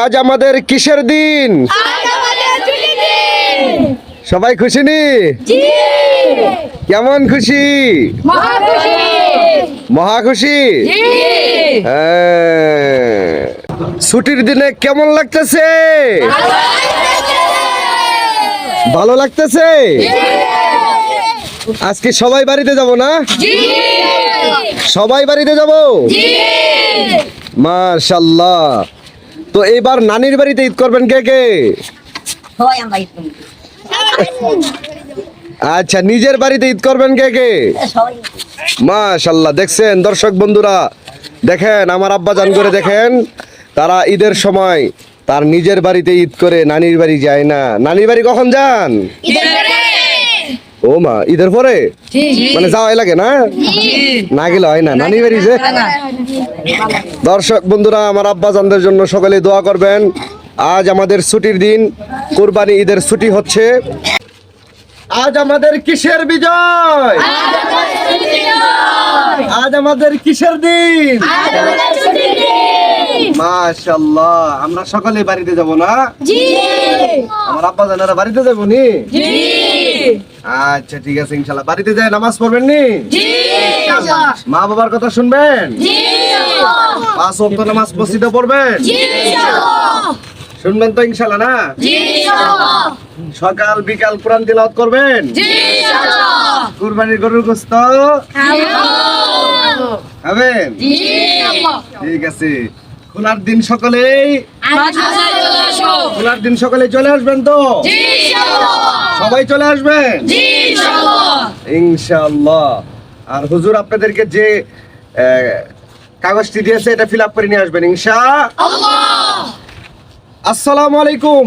আজ আমাদের কিসের দিন? সবাই খুশি নি? কেমন খুশি? মহা খুশি। হ্যাঁ। ছুটির দিনে কেমন লাগতেছে? ভালো লাগতেছে। আজকে সবাই বাড়িতে যাব না? সবাই বাড়িতে যাব? জি। মাশাল্লাহ। তো এবার নানির বাড়িতে ঈদ করবেন কে কে? আচ্ছা নিজের বাড়িতে ঈদ করবেন কে কে? সবাই মাশাল্লাহ দেখছেন দর্শক বন্ধুরা দেখেন আমার আব্বা জান করে দেখেন তারা ঈদের সময় তার নিজের বাড়িতে ঈদ করে নানির বাড়ি যায় না। নানির বাড়ি কখন যান? ও মা ঈদের পরে? মানে যাওয়াই লাগে না? না গেলে হয় না নানির বাড়ি যে। দর্শক বন্ধুরা আমার আব্বা জানদের জন্য সকলে দোয়া করবেন। আজ আমাদের ছুটির দিন কোরবানি ঈদের ছুটি হচ্ছে। আজ আমাদের কিসের বিজয়? আজ আমাদের কিসের দিন? মাশাল্লাহ আমরা সকলে বাড়িতে যাব না? আমার আব্বা জানারা বাড়িতে যাব নি? আচ্ছা ঠিক আছে ইনশাল্লাহ। বাড়িতে যায় নামাজ পড়বেন নি? মা বাবার কথা শুনবেন? পাঁচ ওয়াক্ত নামাজ মসজিদে পড়বেন? শুনবেন তো ইনশাল্লাহ না? সকাল বিকাল কোরআন তিলাওয়াত করবেন? কুরবানির গরুর গোস্ত? হবেন ঠিক আছে। খোলার দিন সকলেই খোলার দিন সকলে চলে আসবেন তো? সবাই চলে আসবেন? ইনশাআল্লাহ আর হুজুর আপনাদেরকে যে কাগজটি দিয়েছে এটা ফিল আপ করে নিয়ে আসবেন ইনশা। আসসালামু আলাইকুম।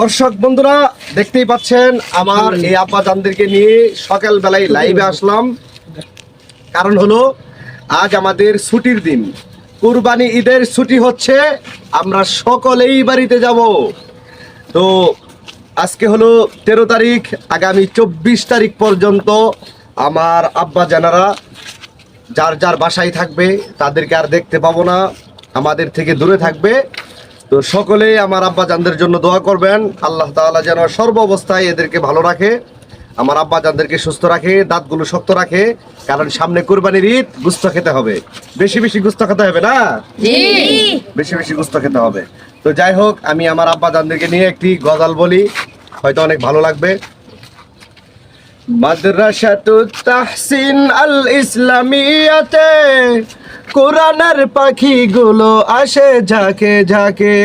দর্শক বন্ধুরা দেখতেই পাচ্ছেন আমার এই আব্বা জানদেরকে নিয়ে সকাল বেলায় লাইভে আসলাম। কারণ হলো আজ আমাদের ছুটির দিন। কুরবানি ঈদের ছুটি হচ্ছে, আমরা সকলেই বাড়িতে যাব। তো আজকে হলো তেরো তারিখ, আগামী চব্বিশ তারিখ পর্যন্ত আমার আব্বা জানারা যার যার বাসায় থাকবে, তাদেরকে আর দেখতে পাবো না, আমাদের থেকে দূরে থাকবে। তো সকলেই আমার আব্বা জানদের জন্য দোয়া করবেন, আল্লাহ তাআলা যেন সর্ব অবস্থায় এদেরকে ভালো রাখে। আমার আব্বা জানদেরকে সুস্থ রাখে দাঁতগুলো শক্ত রাখে কারণ সামনে কুরবানির ঈদ গুস্ত খেতে হবে। বেশি বেশি গুস্ত খেতে হবে না? বেশি বেশি গুস্ত খেতে হবে। তো যাই হোক আমি আমার আব্বা জানদেরকে নিয়ে একটি গজাল বলি হয়তো অনেক ভালো লাগবে। মাদ্রাসাতুত তাহসিন আল ইসলামিয়াতে কোরআনের পাখিগুলো আসে ঝাঁকে ঝাঁকে।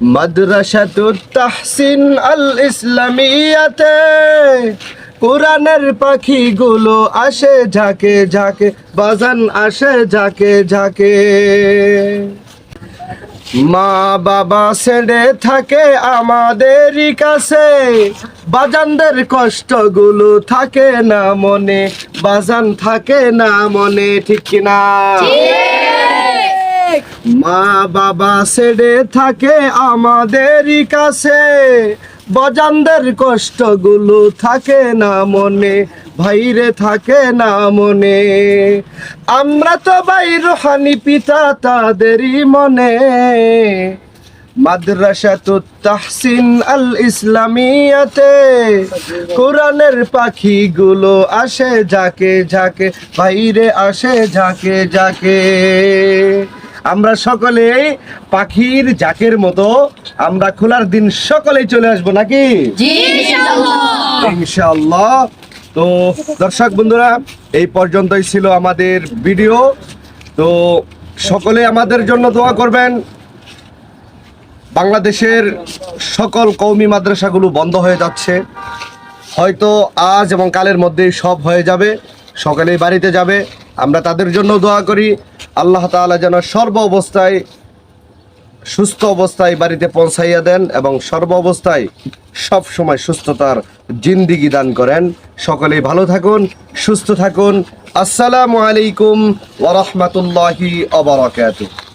মাদ্রাসাতুত তাহসিন আল ইসলামিয়াতে কোরআনের পাখিগুলো আসে ঝাঁকে ঝাঁকে, বাজান আসে ঝাঁকে ঝাঁকে। মা বাবা ছেড়ে থাকে আমাদেরই কাছে, বাজানদের কষ্টগুলো থাকে না মনে, বাজান থাকে না মনে, ঠিক কিনা? মা বাবা ছেড়ে থাকে আমাদেরই কাছে। বাজানদের কষ্টগুলো থাকে না মনে, ভাইরে থাকে না মনে। আমরা তো ভাই রোহানি পিতা তাদেরই মনে। মাদ্রাসাতুত তাহসিন আল ইসলামিয়াতে কোরআনের পাখিগুলো আসে যাকে যাকে বাইরে আসে যাকে যাকে আমরা সকলে পাখির জাকের মতো আমরা খোলার দিন সকলেই চলে আসব নাকি? ইনশাআল্লাহ। তো দর্শক বন্ধুরা এই পর্যন্তই ছিল আমাদের ভিডিও। তো সকলে আমাদের জন্য দোয়া করবেন। বাংলাদেশের সকল কৌমি মাদ্রাসাগুলো বন্ধ হয়ে যাচ্ছে। হয়তো আজ এবং কালের মধ্যেই সব হয়ে যাবে। সকলেই বাড়িতে যাবে। আমরা তাদের জন্য দোয়া করি। আল্লাহ তালা যেন সর্ব অবস্থায় সুস্থ অবস্থায় বাড়িতে পৌঁছাইয়া দেন এবং সর্ব অবস্থায় সব সময় সুস্থতার জিন্দিগি দান করেন। সকলেই ভালো থাকুন, সুস্থ থাকুন। আসসালামু আলাইকুম ওরহমতুল্লাহি বারাকাতুহু।